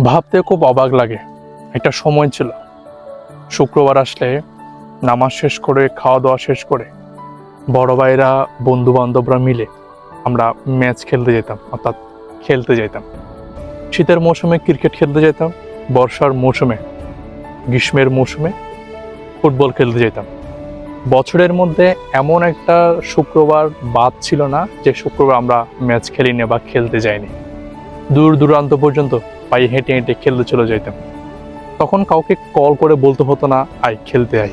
ভাবতে খুব অবাক লাগে। একটা সময় ছিল। শুক্রবার আসলে নামাজ শেষ করে খাওয়া দাওয়া শেষ করে বড় ভাইরা বন্ধু বান্ধবরা মিলে আমরা ম্যাচ খেলতে যেতাম, অর্থাৎ খেলতে যেতাম শীতের মৌসুমে ক্রিকেট খেলতে যেতাম বর্ষার মৌসুমে, গ্রীষ্মের মৌসুমে ফুটবল খেলতে যেতাম বছরের মধ্যে এমন একটা শুক্রবার বাদ ছিল না যে শুক্রবার আমরা ম্যাচ খেলিনি বা খেলতে যাইনি। দূর দূরান্ত পর্যন্ত পায়ে হেঁটে হেঁটে খেলতে চলে যেতাম তখন কাউকে কল করে বলতে হতো না আই খেলতে আই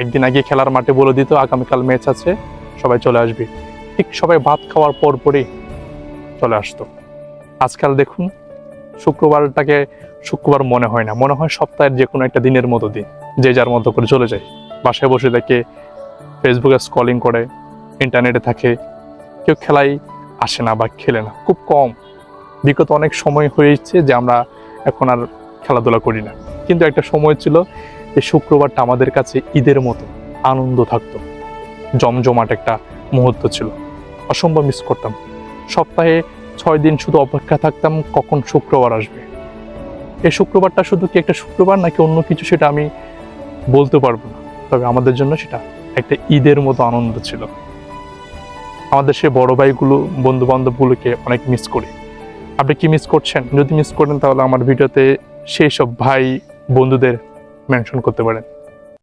একদিন আগে খেলার মাঠে বলে দিত, আগামীকাল ম্যাচ আছে, সবাই চলে আসবে। ঠিক সবাই ভাত খাওয়ার পর পরই চলে আসতো। আজকাল দেখুন, শুক্রবারটাকে শুক্রবার মনে হয় না, মনে হয় সপ্তাহের যে কোনো একটা দিনের মতো দিন, যে যার মতো করে চলে যায়। বাসায় বসে দেখে ফেসবুকে স্কলিং করে ইন্টারনেটে থাকে, কেউ খেলায় আসে না বা খেলে না, খুব কম। বিগত অনেক সময় হয়েছে যে আমরা এখন আর খেলাধুলা করি না। কিন্তু একটা সময় ছিল যে শুক্রবারটা আমাদের কাছে ঈদের মতো আনন্দ থাকতো। জমজমাট একটা মুহূর্ত ছিল। অসম্ভব মিস করতাম। সপ্তাহে ছয় দিন শুধু অপেক্ষা থাকতাম কখন শুক্রবার আসবে। এই শুক্রবারটা শুধু কি একটা শুক্রবার নাকি অন্য কিছু সেটা আমি বলতে পারব না। তবে আমাদের জন্য সেটা একটা ঈদের মতো আনন্দ ছিল। আমাদের সে বড় ভাইগুলো বন্ধু বান্ধবগুলোকে অনেক মিস করি। আপনি কি মিস করছেন? যদি মিস করেন তাহলে আমার ভিডিওতে সেই সব ভাই বন্ধুদের মেনশন করতে পারেন।